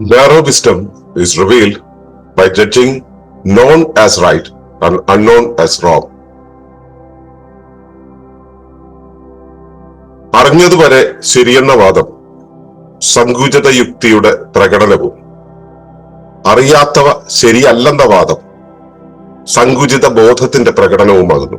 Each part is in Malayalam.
Narrow wisdom is revealed by judging known as right and unknown as wrong. അറിഞ്ഞതുവരെ ശരിയെന്ന വാദം സങ്കുചിത യുക്തിയുടെ പ്രകടനവും അറിയാത്തവ ശരിയല്ലെന്ന വാദം സങ്കുചിത ബോധത്തിന്റെ പ്രകടനവുമാകുന്നു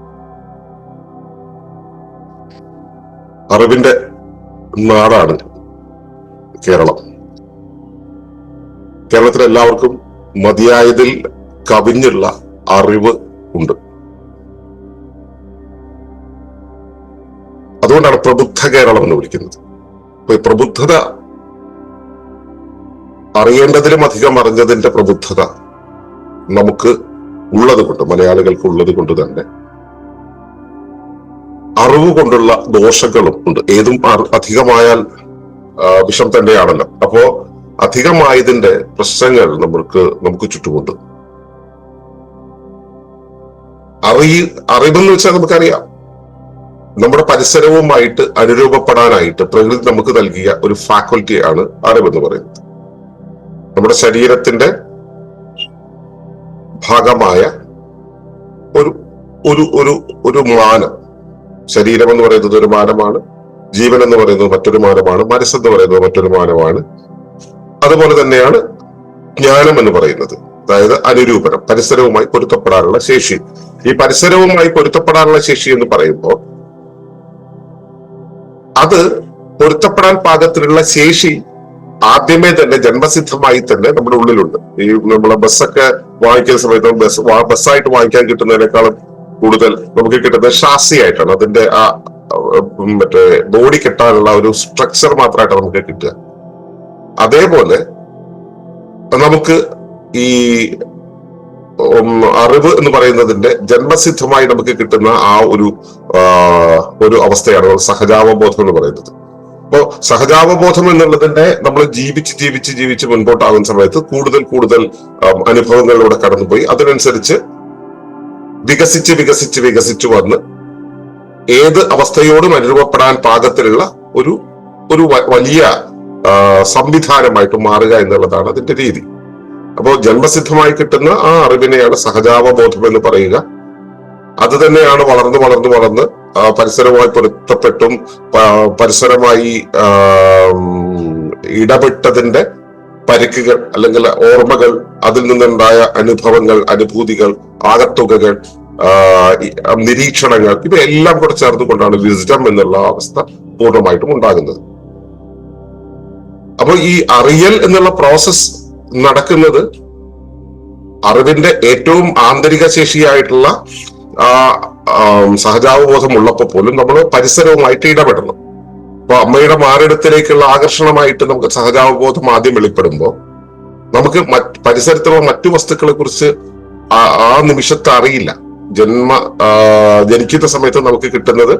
അറിവിന്റെ നാടാണ് കേരളം. കേരളത്തിൽ എല്ലാവർക്കും മതിയായതിൽ കവിഞ്ഞുള്ള അറിവ് ഉണ്ട്. അതുകൊണ്ടാണ് പ്രബുദ്ധ കേരളം എന്ന് വിളിക്കുന്നത്. അപ്പൊ ഈ പ്രബുദ്ധത അറിയേണ്ടതിലും അധികം അറിഞ്ഞതിന്റെ പ്രബുദ്ധത നമുക്ക് ഉള്ളത് കൊണ്ട് മലയാളികൾക്ക് ഉള്ളത് കൊണ്ട് തന്നെ അറിവ് കൊണ്ടുള്ള ദോഷങ്ങളും ഉണ്ട്. ഏതും അധികമായാൽ വിഷം തന്നെയാണല്ലോ. അപ്പോ അധികമായതിന്റെ പ്രശ്നങ്ങൾ നമ്മൾക്ക് നമുക്ക് ചുറ്റുമുണ്ട്. അറി അറിവെന്ന് വെച്ചാൽ നമുക്കറിയാം. നമ്മുടെ പരിസരവുമായിട്ട് അനുരൂപപ്പെടാനായിട്ട് പ്രകൃതി നമുക്ക് നൽകിയ ഒരു ഫാക്കൽറ്റിയാണ് അറിവെന്ന് പറയുന്നത്. നമ്മുടെ ശരീരത്തിന്റെ ഭാഗമായ ഒരു ഒരു ഒരു ഒരു മാനം ശരീരം എന്ന് പറയുന്നത് ഒരു മാനമാണ് ജീവൻ എന്ന് പറയുന്നത് മറ്റൊരു മാനമാണ് മനസ്സെന്ന് പറയുന്നത് മറ്റൊരു മാനമാണ്. അതുപോലെ തന്നെയാണ് ജ്ഞാനം എന്ന് പറയുന്നത്. അതായത് അനുരൂപനം പരിസരവുമായി പൊരുത്തപ്പെടാനുള്ള ശേഷി. ഈ പരിസരവുമായി പൊരുത്തപ്പെടാനുള്ള ശേഷി എന്ന് പറയുമ്പോൾ അത് പൊരുത്തപ്പെടാൻ പാകത്തിലുള്ള ശേഷി ആദ്യമേ തന്നെ ജന്മസിദ്ധമായി തന്നെ നമ്മുടെ ഉള്ളിലുണ്ട്. ഈ നമ്മളെ ബസ്സൊക്കെ വാങ്ങിക്കുന്ന സമയത്ത് ബസ് ബസ്സായിട്ട് വാങ്ങിക്കാൻ കിട്ടുന്നതിനേക്കാളും കൂടുതൽ നമുക്ക് കിട്ടുന്നത് ഷാസിയായിട്ടാണ് അതിന്റെ ആ മറ്റേ ബോഡി കെട്ടാനുള്ള ഒരു സ്ട്രക്ചർ മാത്രമായിട്ട് നമുക്ക് കിട്ടുക. അതേപോലെ നമുക്ക് ഈ അറിവ് എന്ന് പറയുന്നതിന്റെ ജന്മസിദ്ധമായി നമുക്ക് കിട്ടുന്ന ആ ഒരു ഒരു അവസ്ഥയാണ് സഹജാവബോധം എന്ന് പറയുന്നത്. അപ്പോൾ സഹജാവബോധം എന്നുള്ളതിന്റെ നമ്മൾ ജീവിച്ച് ജീവിച്ച് ജീവിച്ച് മുൻപോട്ടാകുന്ന സമയത്ത് കൂടുതൽ കൂടുതൽ അനുഭവങ്ങളിലൂടെ കടന്നുപോയി. അതിനനുസരിച്ച് വികസിച്ച് വികസിച്ച് വികസിച്ച് വന്ന് ഏത് അവസ്ഥയോടും അനുരൂപപ്പെടാൻ പാകത്തിലുള്ള ഒരു ഒരു വലിയ സംവിധാനമായിട്ട് മാറുക എന്നുള്ളതാണ് അതിന്റെ രീതി. അപ്പോൾ ജന്മസിദ്ധമായി കിട്ടുന്ന ആ അറിവിനെയാണ് സഹജാവബോധം എന്ന് പറയുക. അത് തന്നെയാണ് വളർന്ന് വളർന്ന് വളർന്ന് പരിസരവുമായി പൊരുത്തപ്പെട്ടും പരിസരമായി ഇടപെട്ടതിന്റെ പരിക്കുകൾ അല്ലെങ്കിൽ ഓർമ്മകൾ അതിൽ നിന്നുണ്ടായ അനുഭവങ്ങൾ അനുഭൂതികൾ ആകത്തുകകൾ നിരീക്ഷണങ്ങൾ ഇവയെല്ലാം കൂടെ ചേർന്നുകൊണ്ടാണ് വിസ്ഡം എന്നുള്ള അവസ്ഥ പൂർണമായിട്ടും ഉണ്ടാകുന്നത്. അപ്പോൾ ഈ അറിയൽ എന്നുള്ള പ്രോസസ് നടക്കുന്നത് അറിവിന്റെ ഏറ്റവും ആന്തരിക ശേഷിയായിട്ടുള്ള സഹജാവബോധം ഉള്ളപ്പോൾ പോലും നമ്മൾ പരിസരവുമായിട്ട് ഇടപെടണം. അപ്പൊ അമ്മയുടെ മാറിടത്തിലേക്കുള്ള ആകർഷണമായിട്ട് നമുക്ക് സഹജാവബോധം ആദ്യം വെളിപ്പെടുമ്പോൾ നമുക്ക് പരിസരത്തുള്ള മറ്റു വസ്തുക്കളെ കുറിച്ച് ആ നിമിഷത്തെ അറിയില്ല. ജന്മ ജനിക്കുന്ന സമയത്ത് നമുക്ക് കിട്ടുന്നത്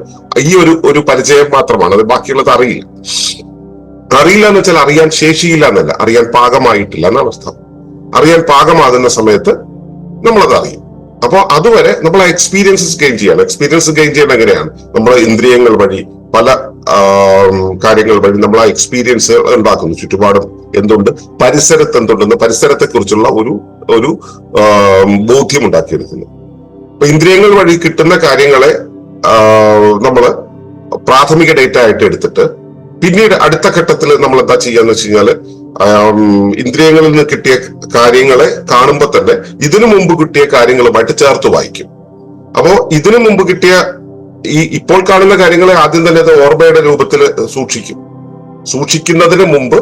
ഈ ഒരു ഒരു പരിചയം മാത്രമാണ്. അത് ബാക്കിയുള്ളത് അറിയില്ല. അറിയില്ല എന്ന് വെച്ചാൽ അറിയാൻ ശേഷിയില്ല എന്നല്ല. അറിയാൻ പാകമായിട്ടില്ല എന്ന അവസ്ഥ അറിയാൻ പാകമാകുന്ന സമയത്ത് നമ്മളത് അറിയും. അപ്പോൾ അതുവരെ നമ്മൾ എക്സ്പീരിയൻസസ് ഗെയിൻ ചെയ്യണം. എക്സ്പീരിയൻസ് ഗെയിൻ ചെയ്യണം എങ്ങനെയാണ്? നമ്മളെ ഇന്ദ്രിയങ്ങൾ വഴി പല കാര്യങ്ങൾ വഴി നമ്മൾ ആ എക്സ്പീരിയൻസ് ഉണ്ടാക്കുന്നു. ചുറ്റുപാടും എന്തുണ്ട്? പരിസരത്ത് എന്തുണ്ടെന്ന് പരിസരത്തെ കുറിച്ചുള്ള ഒരു ഒരു ബോധ്യം ഉണ്ടാക്കിയെടുക്കുന്നു. അപ്പൊ ഇന്ദ്രിയങ്ങൾ വഴി കിട്ടുന്ന കാര്യങ്ങളെ നമ്മൾ പ്രാഥമിക ഡേറ്റ ആയിട്ട് എടുത്തിട്ട് പിന്നീട് അടുത്ത ഘട്ടത്തിൽ നമ്മൾ എന്താ ചെയ്യാന്ന് വെച്ച് കഴിഞ്ഞാൽ ഇന്ദ്രിയങ്ങളിൽ നിന്ന് കിട്ടിയ കാര്യങ്ങളെ കാണുമ്പോൾ തന്നെ ഇതിനു മുമ്പ് കിട്ടിയ കാര്യങ്ങളുമായിട്ട് ചേർത്ത് വായിക്കും. അപ്പോ ഇതിനു മുമ്പ് കിട്ടിയ ഈ ഇപ്പോൾ കാണുന്ന കാര്യങ്ങളെ ആദ്യം തന്നെ അത് ഓർമ്മയുടെ രൂപത്തിൽ സൂക്ഷിക്കും. സൂക്ഷിക്കുന്നതിന് മുമ്പ്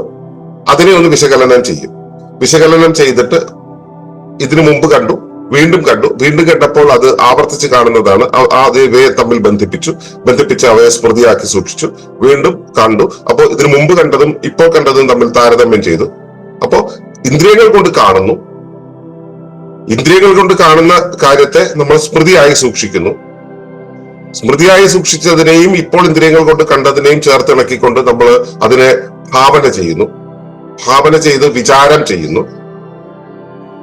അതിനെ ഒന്ന് വിശകലനം ചെയ്യും. വിശകലനം ചെയ്തിട്ട് ഇതിനു മുമ്പ് കണ്ടു വീണ്ടും കണ്ടു. വീണ്ടും കണ്ടപ്പോൾ അത് ആവർത്തിച്ച് കാണുന്നതാണ്. വേ ഇവയെ തമ്മിൽ ബന്ധിപ്പിച്ചു. ബന്ധിപ്പിച്ച് അവയെ സ്മൃതിയാക്കി സൂക്ഷിച്ചു. വീണ്ടും കണ്ടു. അപ്പോൾ ഇതിനു മുമ്പ് കണ്ടതും ഇപ്പോൾ കണ്ടതും തമ്മിൽ താരതമ്യം ചെയ്തു. അപ്പോ ഇന്ദ്രിയങ്ങൾ കൊണ്ട് കാണുന്നു. ഇന്ദ്രിയങ്ങൾ കൊണ്ട് കാണുന്ന കാര്യത്തെ നമ്മൾ സ്മൃതിയായി സൂക്ഷിക്കുന്നു. സ്മൃതിയായി സൂക്ഷിച്ചതിനെയും ഇപ്പോൾ ഇന്ദ്രിയങ്ങൾ കൊണ്ട് കണ്ടതിനെയും ചേർത്തിണക്കിക്കൊണ്ട് നമ്മൾ അതിനെ ഭാവന ചെയ്യുന്നു. ഭാവന ചെയ്ത് വിചാരം ചെയ്യുന്നു.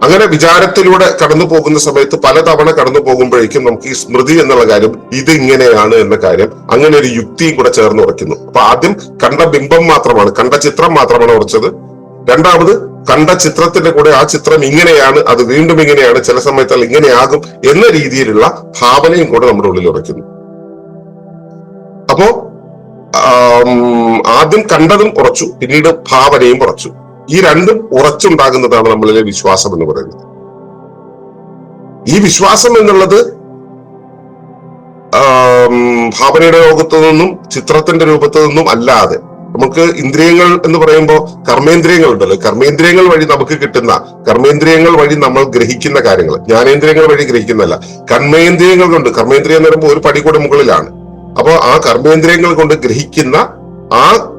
അങ്ങനെ വിചാരത്തിലൂടെ കടന്നു പോകുന്ന സമയത്ത് പലതവണ കടന്നു പോകുമ്പോഴേക്കും നമുക്ക് ഈ സ്മൃതി എന്നുള്ള കാര്യം ഇത് ഇങ്ങനെയാണ് എന്ന കാര്യം അങ്ങനെ ഒരു യുക്തിയും കൂടെ ചേർന്ന് ഉറയ്ക്കുന്നു. അപ്പൊ ആദ്യം കണ്ട ബിംബം മാത്രമാണ് കണ്ട ചിത്രം മാത്രമാണ് ഉറച്ചത്. രണ്ടാമത് കണ്ട ചിത്രത്തിന്റെ കൂടെ ആ ചിത്രം ഇങ്ങനെയാണ് അത് വീണ്ടും ഇങ്ങനെയാണ് ചില സമയത്ത് ഇങ്ങനെയാകും എന്ന രീതിയിലുള്ള ഭാവനയും കൂടെ നമ്മുടെ ഉള്ളിൽ ഉറയ്ക്കുന്നു. അപ്പോ ആദ്യം കണ്ടതും കുറച്ചു പിന്നീട് ഭാവനയും കുറച്ചു. ഈ രണ്ടും ഉറച്ചുണ്ടാകുന്നതാണ് നമ്മളിലെ വിശ്വാസം എന്ന് പറയുന്നത്. ഈ വിശ്വാസം എന്നുള്ളത് ഭാവനയുടെ ലോകത്തു നിന്നും ചിത്രത്തിന്റെ രൂപത്തിൽ നിന്നും അല്ലാതെ നമുക്ക് ഇന്ദ്രിയങ്ങൾ എന്ന് പറയുമ്പോൾ കർമ്മേന്ദ്രിയങ്ങൾ ഉണ്ടല്ലോ. കർമ്മേന്ദ്രിയങ്ങൾ വഴി നമുക്ക് കിട്ടുന്ന കർമ്മേന്ദ്രിയങ്ങൾ വഴി നമ്മൾ ഗ്രഹിക്കുന്ന കാര്യങ്ങൾ ജ്ഞാനേന്ദ്രിയങ്ങൾ വഴി ഗ്രഹിക്കുന്നതല്ല. കർമ്മേന്ദ്രിയങ്ങൾ കൊണ്ട് കർമ്മേന്ദ്രിയം എന്ന് പറയുമ്പോൾ ഒരു പടി കൂടെ മുകളിലാണ്. അപ്പോ ആ കർമ്മേന്ദ്രിയങ്ങൾ കൊണ്ട് ഗ്രഹിക്കുന്ന ആ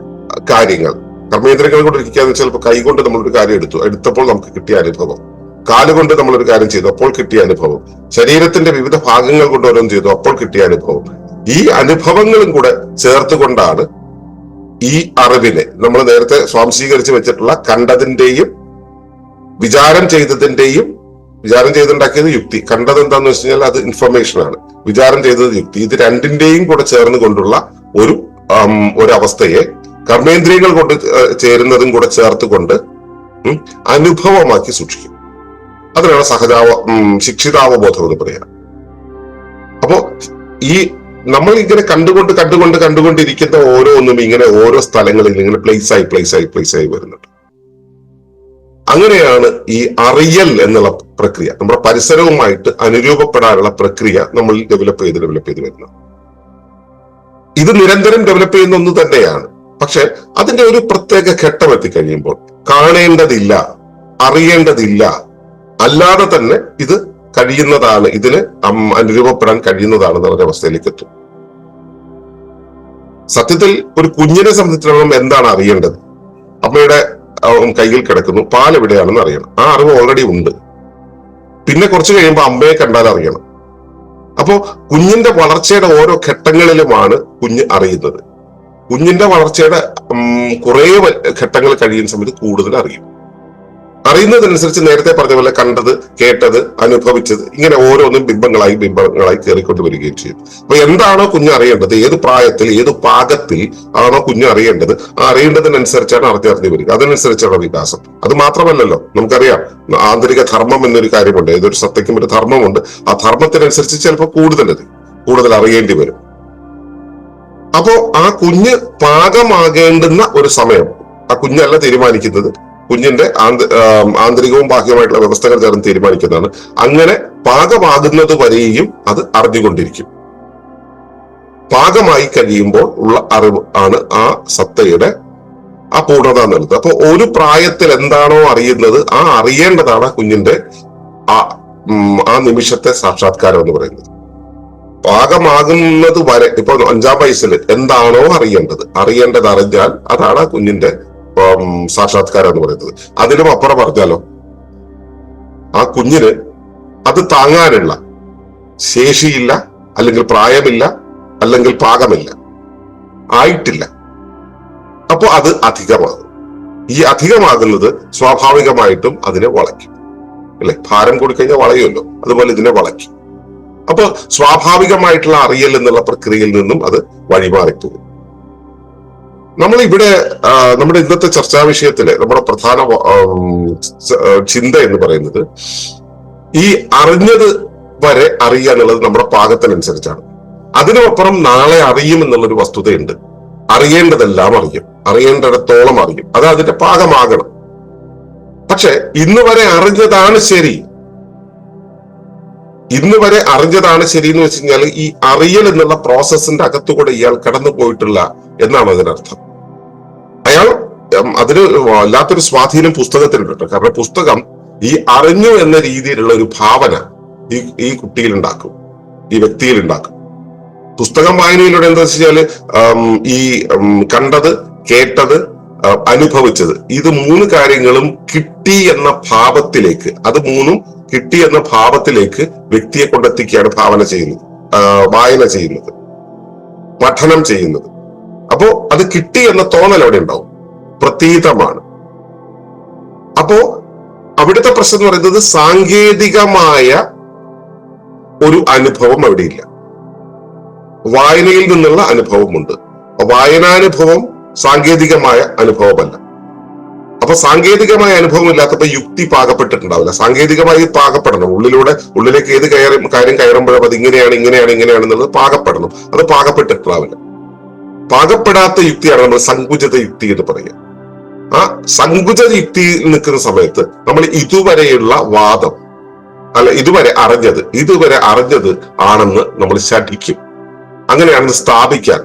കാര്യങ്ങൾ കർമ്മേന്ദ്രിയങ്ങൾ കൊണ്ട് ഗ്രഹിക്കാന്ന് വെച്ചാൽ ഇപ്പൊ കൈകൊണ്ട് നമ്മളൊരു കാര്യം എടുത്തു. എടുത്തപ്പോൾ നമുക്ക് കിട്ടിയ അനുഭവം. കാലുകൊണ്ട് നമ്മളൊരു കാര്യം ചെയ്തു അപ്പോൾ കിട്ടിയ അനുഭവം. ശരീരത്തിന്റെ വിവിധ ഭാഗങ്ങൾ കൊണ്ട് ഓരോന്നും ചെയ്തു അപ്പോൾ കിട്ടിയ അനുഭവം. ഈ അനുഭവങ്ങളും കൂടെ ചേർത്തുകൊണ്ടാണ് ഈ അറിവിനെ നമ്മൾ നേരത്തെ സ്വാംശീകരിച്ച് വെച്ചിട്ടുള്ള കണ്ടതിന്റെയും വിചാരം ചെയ്തതിന്റെയും വിചാരം ചെയ്തുണ്ടാക്കിയത് യുക്തി. കണ്ടത് എന്താന്ന് വെച്ച് കഴിഞ്ഞാൽ അത് ഇൻഫർമേഷൻ ആണ്. വിചാരം ചെയ്തത് യുക്തി. ഇത് രണ്ടിന്റെയും കൂടെ ചേർന്ന് കൊണ്ടുള്ള ഒരു ഒരു അവസ്ഥയെ കർമ്മേന്ദ്രിയങ്ങൾ കൊണ്ട് ചേരുന്നതും കൂടെ ചേർത്തുകൊണ്ട് കൊണ്ട് അനുഭവമാക്കി സൂക്ഷിക്കും. അതിനാണ് സഹജാവ ശിക്ഷിതാവബോധം എന്ന് പറയാം. അപ്പോ ഈ നമ്മൾ ഇങ്ങനെ കണ്ടുകൊണ്ട് കണ്ടുകൊണ്ട് കണ്ടുകൊണ്ടിരിക്കുന്ന ഓരോന്നും ഇങ്ങനെ ഓരോ സ്ഥലങ്ങളിൽ ഇങ്ങനെ പ്ലേസ് ആയി പ്ലേസ് ആയി പ്ലേസ് ആയി വരുന്നുണ്ട്. അങ്ങനെയാണ് ഈ അറിയൽ എന്നുള്ള പ്രക്രിയ. നമ്മുടെ പരിസരവുമായിട്ട് അനുരൂപപ്പെടാനുള്ള പ്രക്രിയ നമ്മൾ ഡെവലപ്പ് ചെയ്ത് ഡെവലപ്പ് ചെയ്ത് വരുന്നത്. ഇത് നിരന്തരം ഡെവലപ്പ് ചെയ്യുന്ന ഒന്ന് തന്നെയാണ്. പക്ഷെ അതിന്റെ ഒരു പ്രത്യേക ഘട്ടം എത്തിക്കഴിയുമ്പോൾ കാണേണ്ടതില്ല അറിയേണ്ടതില്ല അല്ലാതെ തന്നെ ഇത് കഴിയുന്നതാണ് ഇതിന് അനുരൂപപ്പെടാൻ കഴിയുന്നതാണ് എന്നുള്ള അവസ്ഥയിലേക്ക് എത്തും. സത്യത്തിൽ ഒരു കുഞ്ഞിനെ സംബന്ധിച്ചിടത്തോളം എന്താണ് അറിയേണ്ടത്? അമ്മയുടെ കയ്യിൽ കിടക്കുന്നു. പാൽ എവിടെയാണെന്ന് അറിയണം. ആ അറിവ് ഓൾറെഡി ഉണ്ട്. പിന്നെ കുറച്ച് കഴിയുമ്പോൾ അമ്മയെ കണ്ടാൽ അറിയണം. അപ്പോ കുഞ്ഞിന്റെ വളർച്ചയുടെ ഓരോ ഘട്ടങ്ങളിലുമാണ് കുഞ്ഞ് അറിയുന്നത്. കുഞ്ഞിന്റെ വളർച്ചയുടെ കുറേ ഘട്ടങ്ങൾ കഴിയുന്ന സമയത്ത് കൂടുതൽ അറിയും. അറിയുന്നതനുസരിച്ച് നേരത്തെ പറഞ്ഞ പോലെ കണ്ടത് കേട്ടത് അനുഭവിച്ചത് ഇങ്ങനെ ഓരോന്നും ബിംബങ്ങളായി ബിംബങ്ങളായി കയറിക്കൊണ്ട് വരികയും ചെയ്യും. അപ്പൊ എന്താണോ കുഞ്ഞ് അറിയേണ്ടത് ഏത് പ്രായത്തിൽ ഏത് പാകത്തിൽ ആണോ കുഞ്ഞ് അറിയേണ്ടത് ആ അറിയേണ്ടതിനനുസരിച്ചാണ് അറിഞ്ഞറിഞ്ഞ് വരിക. അതിനനുസരിച്ചാണ് വികാസം. അത് മാത്രമല്ലല്ലോ നമുക്കറിയാം. ആന്തരിക ധർമ്മം എന്നൊരു കാര്യമുണ്ട് ഏതൊരു സത്യക്കും ഒരു ധർമ്മമുണ്ട്. ആ ധർമ്മത്തിനനുസരിച്ച് ചിലപ്പോൾ കൂടുതൽ കൂടുതൽ അറിയേണ്ടി വരും. അപ്പോ ആ കുഞ്ഞ് പാകമാകേണ്ടുന്ന ഒരു സമയം ആ കുഞ്ഞല്ല തീരുമാനിക്കുന്നത്. കുഞ്ഞിന്റെ ആന്തരികവും ബാഹ്യവുമായിട്ടുള്ള വ്യവസ്ഥകൾ ചേർന്ന് തീരുമാനിക്കുന്നതാണ്. അങ്ങനെ പാകമാകുന്നത് വരെയും അത് അറിഞ്ഞുകൊണ്ടിരിക്കും. പാകമായി കഴിയുമ്പോൾ ഉള്ള അറിവ് ആണ് ആ സത്തയുടെ ആ പൂർണത എന്നുള്ളത്. അപ്പൊ ഒരു പ്രായത്തിൽ എന്താണോ അറിയുന്നത് ആ അറിയേണ്ടതാണ് കുഞ്ഞിന്റെ ആ ആ നിമിഷത്തെ സാക്ഷാത്കാരം എന്ന് പറയുന്നത്. പാകമാകുന്നത് വരെ ഇപ്പൊ അഞ്ചാം വയസ്സിൽ എന്താണോ അറിയേണ്ടത് അറിയേണ്ടത് അറിഞ്ഞാൽ അതാണ് ആ കുഞ്ഞിന്റെ സാക്ഷാത്കാരം എന്ന് പറയുന്നത്. അതിലും അപ്പുറം പറഞ്ഞാലോ? ആ കുഞ്ഞിന് അത് താങ്ങാനുള്ള ശേഷിയില്ല അല്ലെങ്കിൽ പ്രായമില്ല അല്ലെങ്കിൽ പാകമില്ല ആയിട്ടില്ല. അപ്പോൾ അത് അധികമാകും. ഈ അധികമാകുന്നത് സ്വാഭാവികമായിട്ടും അതിനെ വളയ്ക്കും. അല്ലെ? ഭാരം കൊടുക്കഴിഞ്ഞാൽ വളയുമല്ലോ. അതുപോലെ ഇതിനെ വളയ്ക്കും. അപ്പോൾ സ്വാഭാവികമായിട്ടുള്ള അറിയൽ എന്നുള്ള പ്രക്രിയയിൽ നിന്നും അത് വഴിമാറിപ്പോകും. നമ്മൾ ഇവിടെ നമ്മുടെ ഇന്നത്തെ ചർച്ചാ വിഷയത്തിൽ നമ്മുടെ പ്രധാന ചിന്ത എന്ന് പറയുന്നത് ഈ അറിഞ്ഞത് വരെ അറിയുക എന്നുള്ളത് നമ്മുടെ പാകത്തിനനുസരിച്ചാണ്. അതിനപ്പുറം നാളെ അറിയും എന്നുള്ളൊരു വസ്തുതയുണ്ട്. അറിയേണ്ടതെല്ലാം അറിയും. അറിയേണ്ടിടത്തോളം അറിയും. അത് അതിന്റെ പാകമാകണം. പക്ഷെ ഇന്ന് വരെ അറിഞ്ഞതാണ് ശരി. ഇന്ന് വരെ അറിഞ്ഞതാണ് ശരി എന്ന് വെച്ച് കഴിഞ്ഞാൽ ഈ അറിയൽ എന്നുള്ള പ്രോസസ്സിന്റെ അകത്തുകൂടെ ഇയാൾ കടന്നു പോയിട്ടില്ല എന്നാണ് അതിനർത്ഥം. അതിന് വല്ലാത്തൊരു സ്വാധീനം പുസ്തകത്തിനുണ്ട് കാരണം പുസ്തകം ഈ അറിഞ്ഞു എന്ന രീതിയിലുള്ള ഒരു ഭാവന ഈ ഈ കുട്ടിയിൽ ഉണ്ടാക്കും ഈ വ്യക്തിയിൽ ഉണ്ടാക്കും പുസ്തകം വായനയിലൂടെ എന്താ വെച്ചാൽ ഈ കണ്ടത് കേട്ടത് അനുഭവിച്ചത് ഇത് മൂന്ന് കാര്യങ്ങളും കിട്ടി എന്ന ഭാവത്തിലേക്ക് അത് മൂന്നും കിട്ടി എന്ന ഭാവത്തിലേക്ക് വ്യക്തിയെ കൊണ്ടെത്തിക്കുകയാണ് ഭാവന ചെയ്യുന്നത്. വായന ചെയ്യുന്നത്. പഠനം ചെയ്യുന്നത്. അപ്പോ അത് കിട്ടി എന്ന തോന്നൽ അവിടെ ഉണ്ടാവും. പ്രതീതമാണ്. അപ്പോ അവിടുത്തെ പ്രശ്നം എന്ന് പറയുന്നത് സാങ്കേതികമായ ഒരു അനുഭവം അവിടെയില്ല. വായനയിൽ നിന്നുള്ള അനുഭവമുണ്ട്. വായനാനുഭവം സാങ്കേതികമായ അനുഭവമല്ല. അപ്പൊ സാങ്കേതികമായ അനുഭവം ഇല്ലാത്തപ്പോ യുക്തി പാകപ്പെട്ടിട്ടുണ്ടാവില്ല. സാങ്കേതികമായി പാകപ്പെടണം. ഉള്ളിലൂടെ ഉള്ളിലേക്ക് ഏത് കയറി കാര്യം കയറുമ്പോഴും അത് ഇങ്ങനെയാണ് ഇങ്ങനെയാണ് ഇങ്ങനെയാണ് എന്നുള്ളത് പാകപ്പെടണം. അത് പാകപ്പെട്ടിട്ടുണ്ടാവില്ല. പാകപ്പെടാത്ത യുക്തിയാണ് നമ്മൾ സങ്കുചിത യുക്തി എന്ന് പറയുക. ആ സങ്കുച യുക്തിയിൽ നിൽക്കുന്ന സമയത്ത് നമ്മൾ ഇതുവരെയുള്ള വാദം അല്ല ഇതുവരെ അറിഞ്ഞത് ഇതുവരെ അറിഞ്ഞത് ആണെന്ന് നമ്മൾ ശഠിക്കും. അങ്ങനെയാണെന്ന് സ്ഥാപിക്കാൻ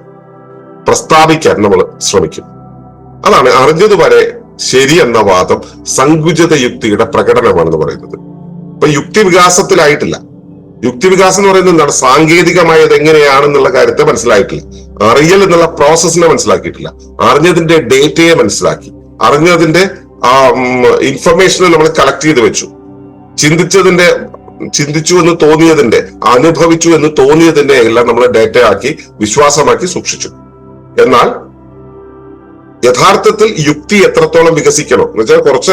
പ്രസ്താവിക്കാൻ നമ്മൾ ശ്രമിക്കും. അതാണ് അറിഞ്ഞത് വരെ ശരി എന്ന വാദം സങ്കുചിത യുക്തിയുടെ പ്രകടനമാണെന്ന് പറയുന്നത്. ഇപ്പൊ യുക്തി വികാസത്തിലായിട്ടില്ല യുക്തി വികാസം എന്ന് പറയുന്നത് എന്താണ്? സാങ്കേതികമായത് എങ്ങനെയാണെന്നുള്ള കാര്യത്തെ മനസ്സിലായിട്ടില്ല. അറിയൽ എന്നുള്ള പ്രോസസ്സിനെ മനസ്സിലാക്കിയിട്ടില്ല. അറിഞ്ഞതിന്റെ ഡേറ്റയെ മനസ്സിലാക്കി. അറിഞ്ഞതിന്റെ ആ ഇൻഫർമേഷൻ നമ്മൾ കളക്ട് ചെയ്ത് വെച്ചു. ചിന്തിച്ചതിന്റെ ചിന്തിച്ചു എന്ന് തോന്നിയതിന്റെ അനുഭവിച്ചു എന്ന് തോന്നിയതിന്റെ എല്ലാം നമ്മൾ ഡേറ്റ ആക്കി വിശ്വാസമാക്കി സൂക്ഷിച്ചു. എന്നാൽ യഥാർത്ഥത്തിൽ യുക്തി എത്രത്തോളം വികസിക്കണം? എന്ന് വെച്ചാൽ കുറച്ച്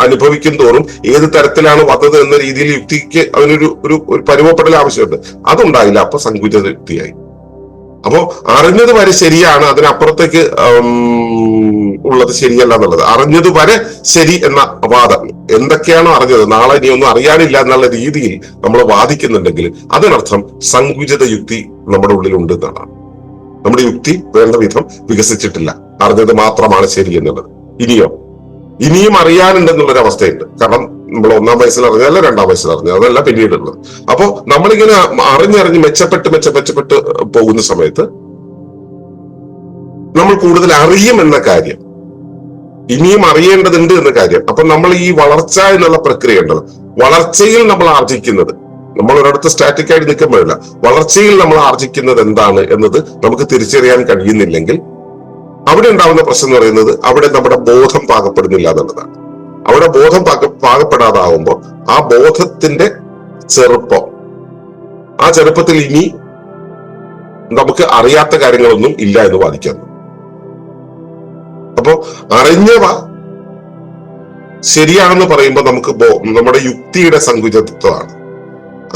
അനുഭവിക്കും തോറും ഏത് തരത്തിലാണ് വന്നത് എന്ന രീതിയിൽ യുക്തിക്ക് അതിനൊരു ഒരു പരിമപ്പെടൽ ആവശ്യമുണ്ട്. അതുണ്ടായില്ല. അപ്പൊ സങ്കുചിത യുക്തിയായി അപ്പോ അറിഞ്ഞത് വരെ ശരിയാണ് അതിനപ്പുറത്തേക്ക് ഉള്ളത് ശരിയല്ല എന്നുള്ളത്. അറിഞ്ഞത് വരെ ശരി എന്ന വാദം. എന്തൊക്കെയാണോ അറിഞ്ഞത്? നാളെ ഇനി ഒന്നും അറിയാനില്ല എന്നുള്ള രീതിയിൽ നമ്മൾ വാദിക്കുന്നുണ്ടെങ്കിൽ അതിനർത്ഥം സങ്കുചിത യുക്തി നമ്മുടെ ഉള്ളിലുണ്ട് എന്നാണ്. നമ്മുടെ യുക്തി വേണ്ട വിധം വികസിച്ചിട്ടില്ല. അറിഞ്ഞത് മാത്രമാണ് ശരി എന്നുള്ളത്. ഇനിയോ? ഇനിയും അറിയാനുണ്ടെന്നുള്ളൊരു അവസ്ഥയുണ്ട് കാരണം നമ്മൾ ഒന്നാം വയസ്സിൽ അറിഞ്ഞതല്ല രണ്ടാം വയസ്സിൽ അറിഞ്ഞത് അതല്ല പിന്നീടുള്ളത് അപ്പോ നമ്മളിങ്ങനെ അറിഞ്ഞറിഞ്ഞ് മെച്ചപ്പെട്ട് മെച്ചപ്പെച്ചപ്പെട്ട് പോകുന്ന സമയത്ത് നമ്മൾ കൂടുതൽ അറിയും എന്ന കാര്യം. ഇനിയും അറിയേണ്ടതുണ്ട് എന്ന കാര്യം. അപ്പൊ നമ്മൾ ഈ വളർച്ച എന്നുള്ള പ്രക്രിയ ഉണ്ടല്ലോ. വളർച്ചയിൽ നമ്മൾ ആർജിക്കുന്നത് നമ്മൾ ഒരിടത്ത് സ്റ്റാറ്റിക് ആയിട്ട് നിൽക്കുമ്പോഴല്ല വളർച്ചയിൽ നമ്മൾ ആർജിക്കുന്നത് എന്താണ് എന്നത് നമുക്ക് തിരിച്ചറിയാൻ കഴിയുന്നില്ലെങ്കിൽ അവിടെ ഉണ്ടാവുന്ന പ്രശ്നം എന്ന് പറയുന്നത് അവിടെ നമ്മുടെ ബോധം പാകപ്പെടുന്നില്ല എന്നുള്ളതാണ്. അവിടെ ബോധം പാക പാകപ്പെടാതാവുമ്പോൾ ആ ബോധത്തിന്റെ ചെറുപ്പം. ആ ചെറുപ്പത്തിൽ ഇനി നമുക്ക് അറിയാത്ത കാര്യങ്ങളൊന്നും ഇല്ല എന്ന് വാദിക്കുന്നു. അപ്പോ അറിഞ്ഞവ ശരിയാണെന്ന് പറയുമ്പോൾ നമുക്ക് നമ്മുടെ യുക്തിയുടെ സങ്കുചിതത്വമാണ്.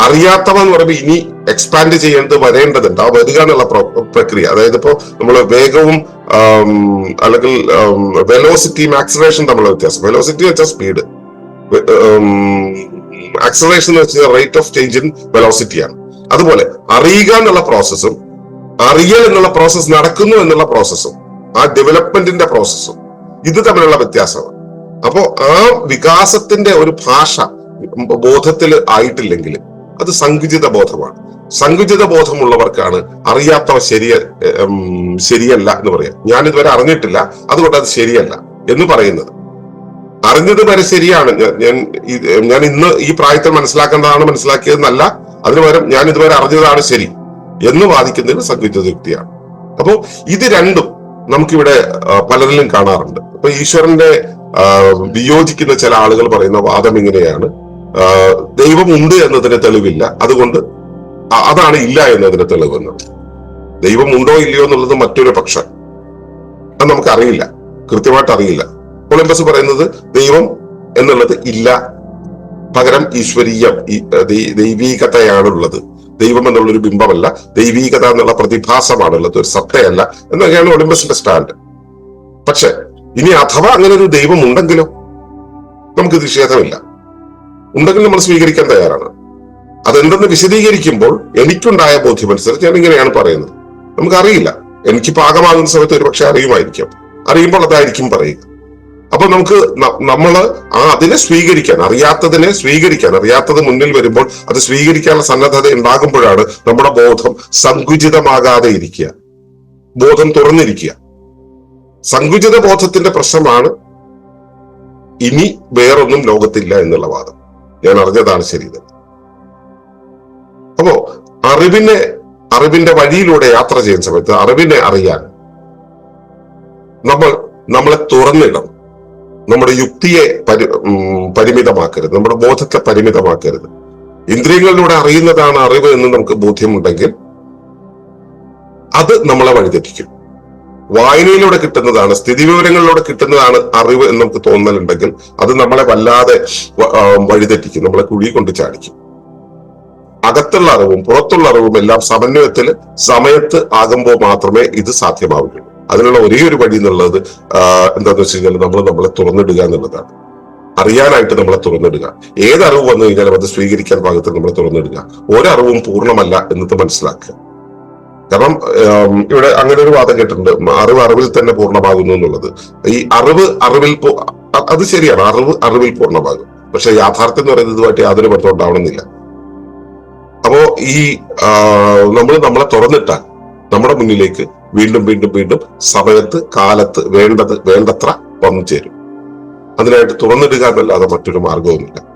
അറിയാത്തവ എന്ന് പറയുമ്പോൾ ഇനി എക്സ്പാൻഡ് ചെയ്യേണ്ടത് വരേണ്ടതുണ്ട്. ആ വരിക എന്നുള്ള പ്രക്രിയ. അതായത് ഇപ്പോ നമ്മൾ വേഗവും അല്ലെങ്കിൽ വെലോസിറ്റിയും ആക്സലേഷൻ തമ്മിലുള്ള വ്യത്യാസം. വെലോസിറ്റി വെച്ചാൽ സ്പീഡ് ആക്സലേഷൻ എന്ന് വെച്ചാൽ റേറ്റ് ഓഫ് ചേഞ്ച് ഇൻ വെലോസിറ്റിയാണ് അതുപോലെ അറിയുക എന്നുള്ള പ്രോസസ്സും അറിയൽ എന്നുള്ള പ്രോസസ്സ് നടക്കുന്നു എന്നുള്ള പ്രോസസ്സും ആ ഡെവലപ്മെന്റിന്റെ പ്രോസസ്സും ഇത് തമ്മിലുള്ള വ്യത്യാസമാണ്. അപ്പോ ആ വികാസത്തിന്റെ ഒരു ഭാഷ ബോധത്തിൽ ആയിട്ടില്ലെങ്കിൽ അത് സങ്കുചിത ബോധമാണ് സങ്കുചിത ബോധമുള്ളവർക്കാണ് അറിയാത്തവ ശരിയ ശരിയല്ല എന്ന് പറയാം. ഞാൻ ഇതുവരെ അറിഞ്ഞിട്ടില്ല. അതുകൊണ്ട് അത് ശരിയല്ല എന്ന് പറയുന്നത്. അറിഞ്ഞത് വരെ ശരിയാണ്. ഞാൻ- ഞാൻ ഇന്ന് ഈ പ്രായത്തിൽ മനസ്സിലാക്കേണ്ടതാണ് മനസ്സിലാക്കിയതെന്നല്ല. അതിനു പകരം ഞാൻ ഇതുവരെ അറിഞ്ഞതാണ് ശരി എന്ന് വാദിക്കുന്നതിന് സങ്കുചിത വ്യക്തിയാണ്. അപ്പോ ഇത് രണ്ടും നമുക്കിവിടെ പലരിലും കാണാറുണ്ട്. അപ്പൊ ഈശ്വരന്റെ വിയോജിക്കുന്ന ചില ആളുകൾ പറയുന്ന വാദം ഇങ്ങനെയാണ്. ആ, ദൈവം ഉണ്ട് എന്നതിന് തെളിവില്ല. അതുകൊണ്ട് അതാണ് ഇല്ല എന്നതിന് തെളിവ് എന്നത് ദൈവം ഉണ്ടോ ഇല്ലയോ എന്നുള്ളത് മറ്റൊരു പക്ഷം. അത് നമുക്കറിയില്ല. കൃത്യമായിട്ട് അറിയില്ല ഒളിമ്പസ് പറയുന്നത് ദൈവം എന്നുള്ളത് ഇല്ല. പകരം ഈശ്വരീയം ദൈവീകതയാണുള്ളത്. ദൈവം എന്നുള്ളൊരു ബിംബമല്ല. ദൈവീകത എന്നുള്ള പ്രതിഭാസമാണുള്ളത്. ഒരു സത്തയല്ല. എന്നൊക്കെയാണ് ഒളിമ്പസിന്റെ സ്റ്റാൻഡ്. പക്ഷെ ഇനി അഥവാ അങ്ങനെ ഒരു ദൈവം ഉണ്ടെങ്കിലോ നമുക്ക് നിഷേധമില്ല. ഉണ്ടെങ്കിൽ നമ്മൾ സ്വീകരിക്കാൻ തയ്യാറാണ്. അതെന്തെന്ന് വിശദീകരിക്കുമ്പോൾ എനിക്കുണ്ടായ ബോധ്യമനുസരിച്ച് ഞാൻ ഇങ്ങനെയാണ് പറയുന്നത്. നമുക്കറിയില്ല. എനിക്ക് പാകമാകുന്ന സമയത്ത് ഒരു പക്ഷെ അറിയുമായിരിക്കാം. അറിയുമ്പോൾ അതായിരിക്കും പറയുക. അപ്പൊ നമുക്ക് നമ്മൾ ആ അതിനെ സ്വീകരിക്കാൻ അറിയാത്തതിനെ സ്വീകരിക്കാൻ അറിയാത്തത് മുന്നിൽ വരുമ്പോൾ അത് സ്വീകരിക്കാനുള്ള സന്നദ്ധത ഉണ്ടാകുമ്പോഴാണ് നമ്മുടെ ബോധം സങ്കുചിതമാകാതെ ഇരിക്കുക. ബോധം തുറന്നിരിക്കുക. സങ്കുചിത ബോധത്തിന്റെ പ്രശ്നമാണ് ഇനി വേറൊന്നും ലോകത്തില്ല എന്നുള്ള വാദം. ഞാൻ അറിഞ്ഞതാണ് ശരി അപ്പോ അറിവിനെ അറിവിന്റെ വഴിയിലൂടെ യാത്ര ചെയ്യുന്ന സമയത്ത് അറിവിനെ അറിയാൻ നമ്മൾ നമ്മളെ തുറന്നിടണം. നമ്മുടെ യുക്തിയെ പരി പരിമിതമാക്കരുത്. നമ്മുടെ ബോധത്തെ പരിമിതമാക്കരുത്. ഇന്ദ്രിയങ്ങളിലൂടെ അറിയുന്നതാണ് അറിവ് എന്ന് നമുക്ക് ബോധ്യമുണ്ടെങ്കിൽ അത് നമ്മളെ വഴിതെറ്റിക്കും. വായനയിലൂടെ കിട്ടുന്നതാണ് സ്ഥിതിവിവരങ്ങളിലൂടെ കിട്ടുന്നതാണ് അറിവ് എന്ന് നമുക്ക് തോന്നലുണ്ടെങ്കിൽ അത് നമ്മളെ വല്ലാതെ വഴിതെറ്റിക്കും നമ്മളെ കുഴി കൊണ്ട് ചാടിക്കും. അകത്തുള്ള അറിവും പുറത്തുള്ള അറിവും എല്ലാം സമന്വയത്തിൽ സമയത്ത് ആകുമ്പോൾ മാത്രമേ ഇത് സാധ്യമാവുകയുള്ളൂ. അതിനുള്ള ഒരേ ഒരു വഴി എന്നുള്ളത് എന്താന്ന് വെച്ച് കഴിഞ്ഞാൽ നമ്മൾ നമ്മളെ തുറന്നിടുക എന്നുള്ളതാണ്. അറിയാനായിട്ട് നമ്മളെ തുറന്നിടുക. ഏത് അറിവ് വന്നു കഴിഞ്ഞാലും അത് സ്വീകരിക്കാൻ പാകത്തിൽ നമ്മളെ തുറന്നിടുക. ഒരറിവും പൂർണമല്ല എന്നത് മനസ്സിലാക്കുക. കാരണം ഇവിടെ അങ്ങനെ ഒരു വാദം കേട്ടിട്ടുണ്ട്. അറിവ് അറിവിൽ തന്നെ പൂർണമാകുന്നു എന്നുള്ളത്. ഈ അറിവ് അറിവിൽ അത് ശരിയാണ്. അറിവ് അറിവിൽ പൂർണമാകും. പക്ഷെ യാഥാർത്ഥ്യം എന്ന് പറയുന്നത് ഇതുമായിട്ട് യാതൊരു ബന്ധം ഉണ്ടാവണമെന്നില്ല. അപ്പോ ഈ നമ്മൾ നമ്മളെ തുറന്നിട്ടാൽ നമ്മുടെ മുന്നിലേക്ക് വീണ്ടും വീണ്ടും വീണ്ടും സമയത്ത് കാലത്ത് വേണ്ടത് വേണ്ടത്ര വന്നു ചേരും. അതിനായിട്ട് തുറന്നിടുക എന്നല്ലാതെ മറ്റൊരു മാർഗവുമില്ല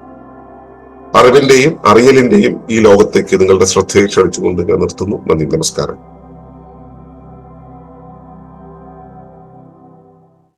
അറിവിന്റെയും അറിയലിന്റെയും ഈ ലോകത്തേക്ക് നിങ്ങളുടെ ശ്രദ്ധയെ ക്ഷണിച്ചുകൊണ്ട് ഞാൻ നിർത്തുന്നു. നന്ദി നമസ്കാരം.